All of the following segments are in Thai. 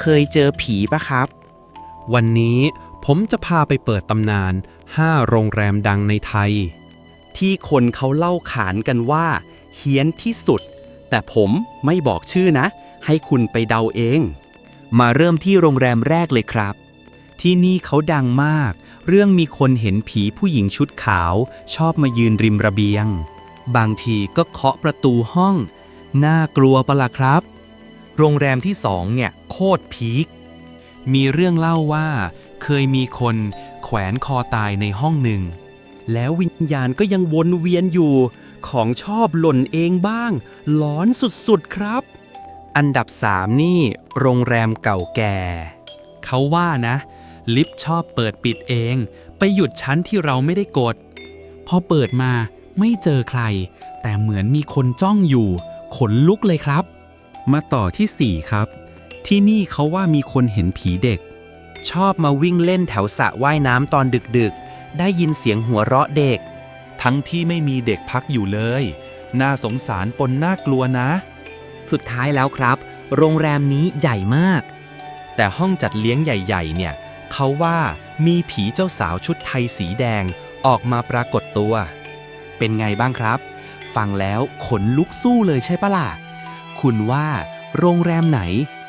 เคยเจอผีปะครับ วันนี้ผมจะพาไปเปิดตำนาน 5 โรงแรมดังในไทย ที่คนเขาเล่าขานกันว่า เฮี้ยนที่สุด แต่ผมไม่บอกชื่อนะ ให้คุณไปเดาเอง มาเริ่มที่โรงแรมแรกเลยครับ ที่นี่เขาดังมาก เรื่องมีคนเห็นผีผู้หญิงชุดขาว ชอบมายืนริมระเบียง บางทีก็เคาะประตูห้อง น่ากลัวปะล่ะครับ โรงแรมที่สองเนี่ยโคตรพีค มีเรื่องเล่าว่า เคยมีคนแขวนคอตายในห้องหนึ่ง แล้ววิญญาณก็ยังวนเวียนอยู่ ของชอบหล่นเองบ้าง หลอนสุดๆครับ อันดับ3นี่ โรงแรมเก่าแก่ เขาว่านะ ลิฟต์ชอบเปิดปิดเอง ไปหยุดชั้นที่เราไม่ได้กด พอเปิดมาไม่เจอใคร แต่เหมือนมีคนจ้องอยู่ ขนลุกเลยครับ มาต่อที่ 4 ครับ ที่นี่เขาว่ามีคนเห็นผีเด็ก ชอบมาวิ่งเล่นแถวสระว่ายน้ำตอนดึกๆ ได้ยินเสียงหัวเราะเด็ก ทั้งที่ไม่มีเด็กพักอยู่เลย น่าสงสารปนน่ากลัวนะ สุดท้ายแล้วครับ โรงแรมนี้ใหญ่มาก แต่ห้องจัดเลี้ยงใหญ่ ๆ เนี่ยเขาว่ามีผีเจ้าสาวชุดไทยสีแดงออกมาปรากฏตัว เป็นไงบ้างครับ ฟังแล้วขนลุกสู้เลยใช่ปะล่ะ คุณว่า โรงแรมไหน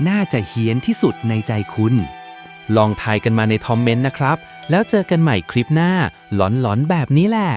น่าจะเฮี้ยนที่สุดในใจคุณ ลองทายกันมาในคอมเมนต์นะครับ แล้วเจอกันใหม่คลิปหน้า หลอนๆแบบนี้แหละ